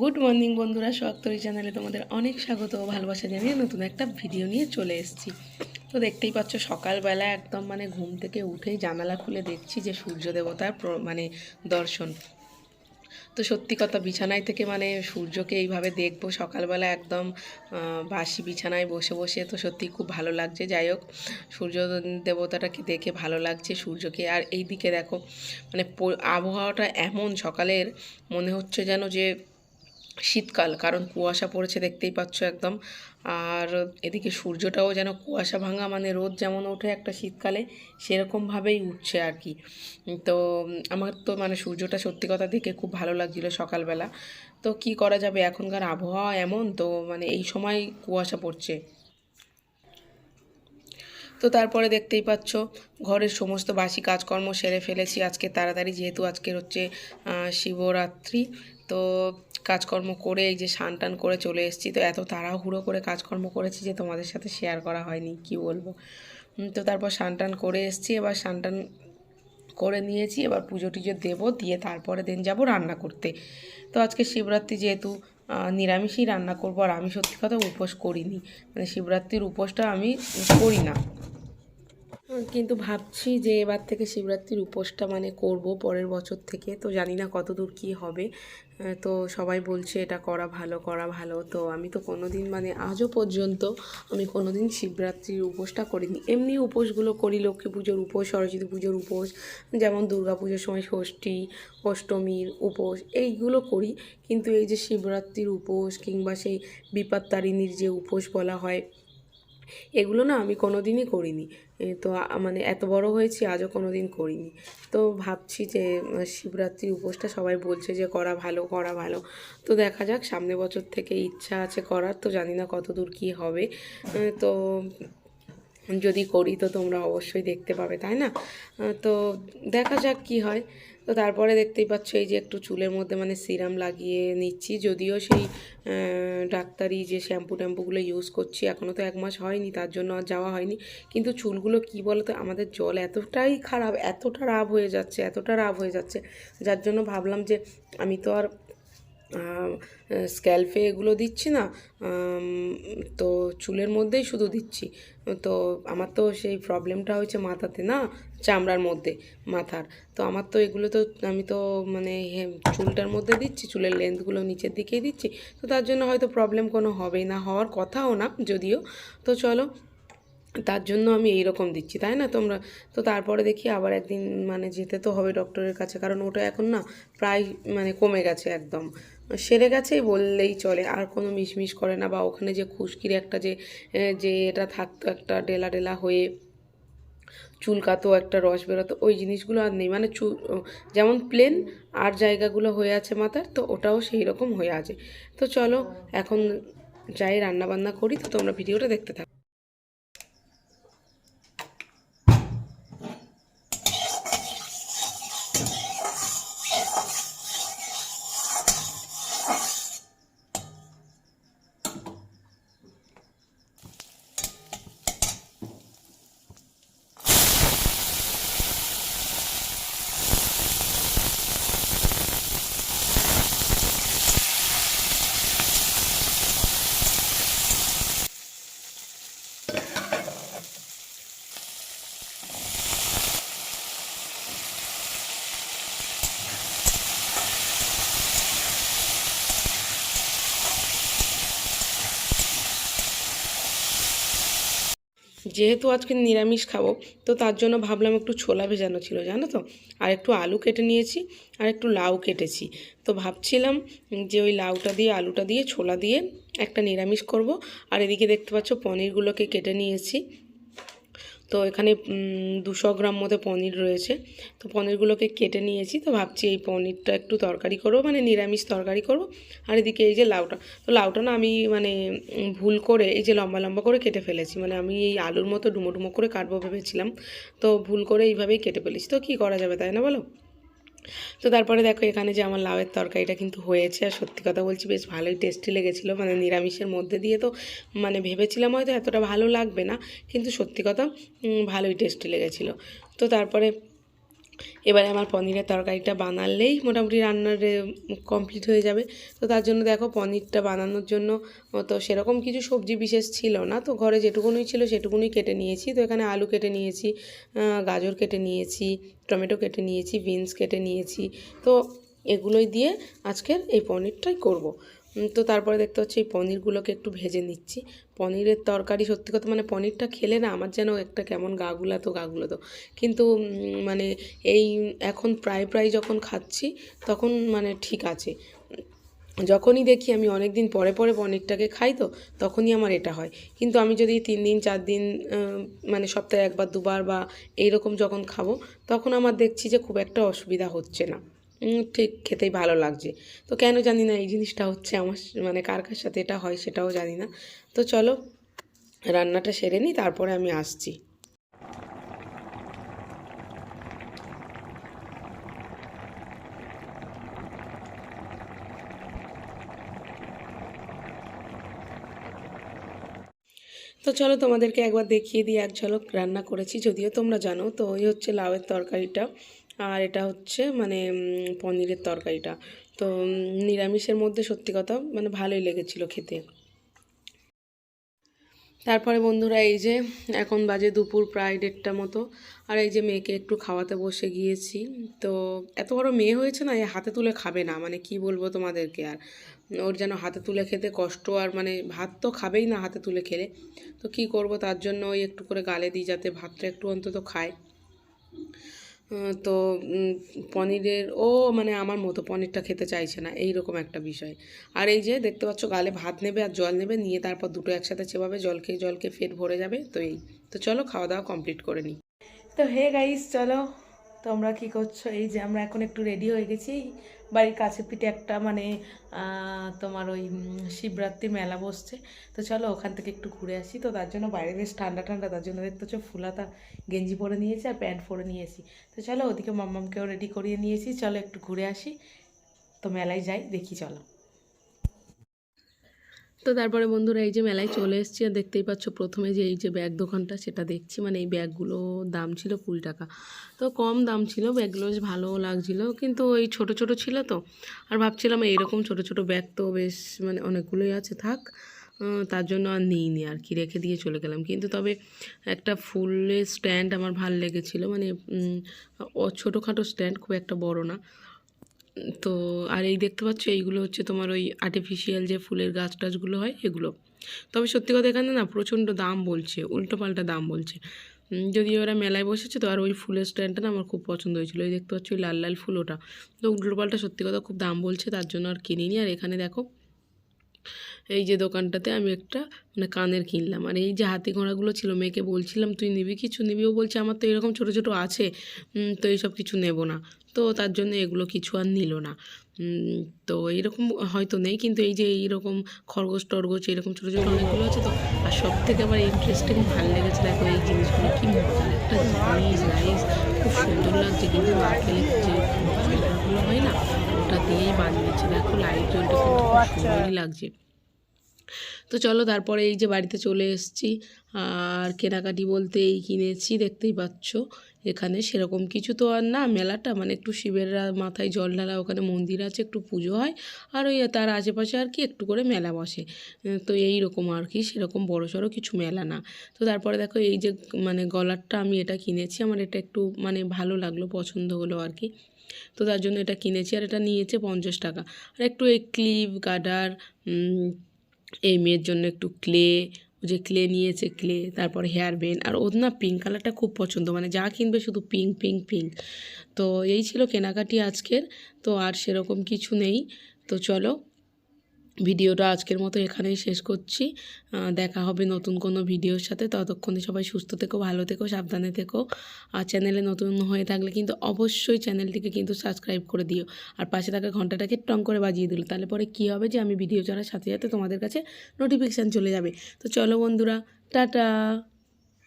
Good morning বন্ধুরা শক্তরি চ্যানেলে তোমাদের অনেক স্বাগত ও ভালোবাসা জানিয়ে নতুন একটা ভিডিও নিয়ে চলে এসেছি। তো দেখতেই পাচ্ছ সকালবেলা একদম মানে ঘুম থেকে উঠেই জানালা খুলে দেখছি যে সূর্য দেবতার মানে দর্শন। তো সত্যি কথা বিছানায় থেকে মানে সূর্যকে এইভাবে দেখব সকালবেলা একদম বাসি বিছানায় বসে বসে তো সত্যি খুব ভালো লাগছে। যাই হোক, সূর্য দেবতাটাকে দেখে ভালো লাগছে সূর্যকে। আর এই দিকে দেখো মানে আবহাওয়াটা এমন সকালের, মনে হচ্ছে যেন যে শীতকাল, কারণ কুয়াশা পড়েছে দেখতেই পাচ্ছ একদম। আর এদিকে সূর্যটাও যেন কুয়াশা ভাঙা মানে রোদ যেমন ওঠে একটা শীতকালে, সেরকমভাবেই উঠছে আর কি। তো, আমার তো মানে সূর্যটা সত্যি কথা দেখে খুব ভালো লাগছিল সকালবেলা। তো কি করা যাবে? এখনকার আবহাওয়া এমন, তো মানে এই সময় কুয়াশা পড়ছে। তো তারপরে দেখতেই পাচ্ছ, ঘরের সমস্ত বাসি কাজকর্ম সেরে ফেলেছি আজকে তাড়াতাড়ি, যেহেতু আজকের হচ্ছে শিবরাত্রি। তো কাজকর্ম করে এই যে স্নান টান করে চলে এসেছি। তো এত তাড়াহুড়ো করে কাজকর্ম করেছি যে তোমাদের সাথে শেয়ার করা হয়নি, কি বলব? তো তারপর স্নান টান করে এসেছি, এবার স্নান টান করে নিয়েছি, এবার পুজো টুজো দেবো, দিয়ে তারপরে দিন যাব রান্না করতে। তো আজকে শিবরাত্রি যেহেতু নিরামিষই রান্না করব, আর আমি সত্যি কথা উপোস করিনি। মানে শিবরাত্রির উপোসটা আমি করি না। কিন্তু ভাবছি যে এবার থেকে শিবরাত্রির উপোসটা মানে করব পরের বছর থেকে। তো জানি না কত দূর কী হবে। তো সবাই বলছে এটা করা ভালো করা ভালো। তো আমি তো কোনো দিন মানে আজও পর্যন্ত আমি কোনো দিন শিবরাত্রির উপোসটা করিনি। এমনি উপোসগুলো করি, লক্ষ্মী পুজোর উপোস, সরস্বতী পুজোর উপোস, যেমন দুর্গা পুজোর সময় ষষ্ঠী, অষ্টমীর উপোস, এইগুলো করি। কিন্তু এই যে শিবরাত্রির উপোস কিংবা সেই বিপত্তারিণীর যে উপোস বলা হয়, এগুলো না আমি কোনো দিনই করিনি। তো মানে এত বড় হয়েছি, আজও কোনো দিন করিনি। তো ভাবছি যে শিবরাত্রি উপোসটা সবাই বলছে যে, করা ভালো করা ভালো। তো দেখা যাক, সামনে বছর থেকে ইচ্ছা আছে করার, তো জানি না কত দূর কী হবে। তো যদি করি, তো তোমরা অবশ্যই দেখতে পাবে, তাই না? তো দেখা যাক কি হয়। তো তারপরে দেখতেই পাচ্ছ এই যে একটু চুলের মধ্যে মানে সিরাম লাগিয়ে নিচ্ছি। যদিও সেই ডাক্তারি যে শ্যাম্পু ট্যাম্পুগুলো ইউজ করছি এখনও তো এক মাস হয়নি, তার জন্য আর যাওয়া হয়নি। কিন্তু চুলগুলো কি বলো তো আমাদের জল এতটাই খারাপ, এতটা রাব হয়ে যাচ্ছে, এতটা রাব হয়ে যাচ্ছে, যার জন্য ভাবলাম যে আমি তো আর স্ক্যাল্পে এগুলো দিচ্ছি না তো চুলের মধ্যেই শুধু দিচ্ছি। তো আমার তো সেই প্রবলেমটা হয়েছে মাথাতে না, চামড়ার মধ্যে, মাথার। তো আমার তো এগুলো তো আমি তো মানে চুলটার মধ্যে দিচ্ছি, চুলের লেন্থগুলো নিচের দিকেই দিচ্ছি। তো তার জন্য হয়তো প্রবলেম কোনো হবেই না, হওয়ার কথাও না যদিও। তো চলো তার জন্য আমি এই রকম দিচ্ছি, তাই না? তোমরা, তো তারপরে দেখি আবার একদিন মানে যেতে তো হবে ডক্টরের কাছে, কারণ ওটা এখন না প্রায় মানে কমে গেছে একদম। সেরে গেছেই বললেই চলে, আর কোনো মিশমিশ করে না, বা ওখানে যে খুশকির একটা যে যে এটা থাকতো একটা ডেলা ডেলা হয়ে চুলকাতো, একটা রস বেরোতো, ওই জিনিসগুলো আর নেই। মানে চুল যেমন প্লেন আর জায়গাগুলো হয়ে আছে মাথার, তো ওটাও সেই রকম হয়ে আছে। তো চলো, এখন যাই রান্না বান্না করি, তো তোমরা ভিডিওটা দেখতে থাকো। যেহেতু আজকে নিরামিষ খাব, তো তার জন্য ভাবলাম একটু ছোলা ভেজানো ছিল, জানো তো? আর একটু আলু কেটে নিয়েছি, আর একটু লাউ কেটেছি। তো ভাবছিলাম যে ওই লাউটা দিয়ে, আলুটা দিয়ে, ছোলা দিয়ে একটা নিরামিষ করব। আর এদিকে দেখতে পাচ্ছ পনিরগুলোকে কেটে নিয়েছি। তো এখানে দুশো গ্রাম মতো পনির রয়েছে। তো পনিরগুলোকে কেটে নিয়েছি, তো ভাবছি এই পনিরটা একটু তরকারি করব মানে নিরামিষ তরকারি করব। আর এদিকে এই যে লাউটা, তো লাউটা না আমি মানে ভুল করে, এই যে লম্বা লম্বা করে কেটে ফেলেছি। মানে আমি এই আলুর মতো ডুমো ডুমো করে কাটবো ভেবেছিলাম, তো ভুল করে এইভাবেই কেটে ফেলেছি। তো কী করা যাবে তাই না বলো? তো তারপরে দেখো এখানে যে আমার লাউয়ের তরকারিটা কিন্তু হয়েছে, আর সত্যি কথা বলছি বেশ ভালোই টেস্টি লেগেছিলো মানে নিরামিষের মধ্যে দিয়ে তো মানে ভেবেছিলাম হয়তো এতটা ভালো লাগবে না, কিন্তু সত্যি কথা ভালোই টেস্টি লেগেছিলো। তো তারপরে এবারে আমার পনিরের তরকারিটা বানালেই মোটামুটি রান্নার কমপ্লিট হয়ে যাবে। তো তার জন্য দেখো পনিরটা বানানোর জন্য তো সেরকম কিছু সবজি বিশেষ ছিল না। তো ঘরে যেটুকুনই ছিল সেটুকুনই কেটে নিয়েছি। তো এখানে আলু কেটে নিয়েছি গাজর কেটে নিয়েছি, টমেটো কেটে নিয়েছি, বিনস কেটে নিয়েছি। তো এগুলোই দিয়ে আজকের এই পনিরটাই করব। তো তারপরে দেখতে হচ্ছে এই পনিরগুলোকে একটু ভেজে নিচ্ছি। পনিরের তরকারি সত্যি কথা মানে পনিরটা খেলে না আমার যেন একটা কেমন গা গুলাতো গা গুলাতো। কিন্তু মানে এই এখন প্রায় প্রায় যখন খাচ্ছি তখন মানে ঠিক আছে। যখনই দেখি আমি অনেক দিন পরে পরে পনিরটাকে খাই তো তখনই আমার এটা হয়। কিন্তু আমি যদি তিন দিন, চার দিন মানে সপ্তাহে একবার, দুবার বা এইরকম যখন খাব তখন আমার দেখছি যে খুব একটা অসুবিধা হচ্ছে না। ঠিক খেতেই ভালো লাগছে। তো কেন জানি না, এই জিনিসটা হচ্ছে আমার মানে কার কার সাথে এটা হয় সেটাও জানি না। তো চলো, রান্নাটা সেরে নিই, তারপরে আমি আসছি। তো চলো তোমাদেরকে একবার দেখিয়ে দিই, এক ঝলক রান্না করেছি, যদিও তোমরা জানো, তো ওই হচ্ছে লাউয়ের তরকারিটা। আর এটা হচ্ছে মানে পনিরের তরকারিটা। তো নিরামিষের মধ্যে সত্যি কথা মানে ভালোই লেগেছিল খেতে। তারপরে বন্ধুরা এই যে এখন বাজে দুপুর প্রায় দেড়টা মতো, আর এই যে মেয়েকে একটু খাওয়াতে বসে গিয়েছি। তো, এত বড় মেয়ে হয়েছে না, এ হাতে তুলে খাবে না মানে কি বলব তোমাদেরকে আর। ওর যেন হাতে তুলে খেতে কষ্ট, আর মানে ভাত তো খাবেই না হাতে তুলে খেলে। তো কি করব তার জন্য ওই একটু করে গালে দিই যাতে ভাতটা একটু অন্তত খায়। তো পনিরের, ও মানে আমার মতো পনিরটা খেতে চাইছে না এই রকম একটা বিষয়। আর এই যে দেখতে পাচ্ছ গালে ভাত নেবে আর জল নেবে, নিয়ে তারপর দুটো একসাথে চেবাবে, জল খেয়ে জল খেয়ে ফের ভরে যাবে, তো এই। তো চলো খাওয়া দাওয়া কমপ্লিট করে নিই তো হে গাইস, চলো তোমরা কি করছ? এই যে আমরা এখন একটু রেডি হয়ে গেছি। বাড়ির কাছে পিঠে একটা মানে তোমার ওই শিবরাত্রি মেলা বসছে। তো চলো ওখান থেকে একটু ঘুরে আসি। তো তার জন্য বাইরে বেশ ঠান্ডা ঠান্ডা, তার জন্য দেখতে হচ্ছে ফুলাতা গেঞ্জি পরে নিয়েছি আর প্যান্ট পরে নিয়েছি। তো চলো ওদিকে মাম্মামকেও রেডি করিয়ে নিয়েছি। চলো একটু ঘুরে আসি। তো মেলায় যাই, দেখি চলো। তো তারপরে বন্ধুরা এই যে মেলায় চলে এসেছি আর দেখতেই পাচ্ছ প্রথমে যে এই যে ব্যাগ দোকানটা সেটা দেখছি। মানে এই ব্যাগগুলো দাম ছিল কুড়ি টাকা। তো কম দাম ছিল, ব্যাগগুলো বেশ ভালোও লাগছিল। কিন্তু ওই ছোট ছোট ছিল তো। আর ভাবছিলাম এইরকম ছোট ছোট ব্যাগ তো বেশ মানে অনেকগুলোই আছে থাক। তার জন্য আর নিইনি আর কি। রেখে দিয়ে চলে গেলাম। কিন্তু তবে একটা ফুলের স্ট্যান্ড আমার ভালো লেগেছিলো। মানে ছোটোখাটো স্ট্যান্ড, খুব একটা বড় না। তো আর এই দেখতে পাচ্ছ, এইগুলো হচ্ছে তোমার ওই আর্টিফিশিয়াল যে ফুলের গাছ টাছগুলো হয়, এগুলো। তবে সত্যি কথা এখানে না প্রচণ্ড দাম বলছে, উল্টোপাল্টা দাম বলছে। যদি ওরা মেলায় বসেছে, তো আর ওই ফুলের স্ট্যান্ডটা না আমার খুব পছন্দ হয়েছিল। ওই দেখতে পাচ্ছ, ওই লাল লাল ফুল ওটা। তো উল্টোপাল্টা সত্যি কথা খুব দাম বলছে, তার জন্য আর কিনিনি। আর এখানে দেখো এই যে দোকানটাতে আমি একটা মানে কানের কিনলাম। আর এই যে হাতি ঘোড়াগুলো ছিল, মেয়েকে বলছিলাম, তুই নিবি, কিছু নিবি? ও বলছে, আমার তো এরকম ছোটো ছোটো আছে তো এইসব কিছু নেব না। তো তার জন্য এগুলো কিছু আর নিল না। তো এইরকম হয়তো নেই, কিন্তু এই যে এইরকম খরগোশ, টরগোশ, এরকম ছোটো ছোটো অনেকগুলো আছে তো, আর সব থেকে আমার ইন্টারেস্টিং ভালো লেগেছে, দেখো এই জিনিসগুলো, কি একটা জিনিস রাইস খুব সুন্দর লাগছে, কিন্তু নারকেলের যে হয় না, ওটা দিয়েই বানিয়েছে। দেখো লাইট জ্বলটা কিন্তু খুব সুন্দরই লাগছে। তো চলো তারপরে এই যে বাড়িতে চলে এসেছি। আর কেনাকাটি বলতে এই কিনেছি, দেখতেই পাচ্ছ এখানে সেরকম কিছু তো আর না। মেলাটা মানে একটু শিবের মাথায় জল ঢালা ওখানে মন্দির আছে, একটু পুজো হয়। আর ওই তার আশেপাশে আর কি একটু করে মেলা বসে। তো এই রকম আর কি, সেরকম বড় সড়ো কিছু মেলা না। তো তারপরে দেখো এই যে মানে গলারটা আমি এটা কিনেছি। আমার এটা একটু মানে ভালো লাগল, পছন্দ হলো আর কি। তো তার জন্য এটা কিনেছি আর এটা নিয়েছে পঞ্চাশ টাকা। আর একটু এই ক্লিপ গার্ডার এই মেয়ের জন্য একটু ক্লে যে ক্লে নিয়েছে ক্লে তারপর হেয়ার ব্যান্ড আর ওর না পিঙ্ক কালারটা খুব পছন্দ মানে যা কিনবে শুধু পিঙ্ক পিঙ্ক পিঙ্ক তো এই ছিল কেনাকাটি আজকের, তো আর সেরকম কিছু নেই। তো চলো ভিডিওটা আজকের মতো এখানেই শেষ করছি। দেখা হবে নতুন কোনো ভিডিওর সাথে। ততক্ষণে সবাই সুস্থ থেকো, ভালো থেকো, সাবধানে থেকো। আর চ্যানেলে নতুন হয়ে থাকলে কিন্তু অবশ্যই চ্যানেলটিকে কিন্তু সাবস্ক্রাইব করে দিও। আর পাশে থাকা ঘন্টাটাকে টং করে বাজিয়ে দিল। তাহলে পরে কী হবে যে আমি ভিডিও ছাড়ার সাথে সাথে তোমাদের কাছে নোটিফিকেশান চলে যাবে। তো চলো বন্ধুরা, টাটা!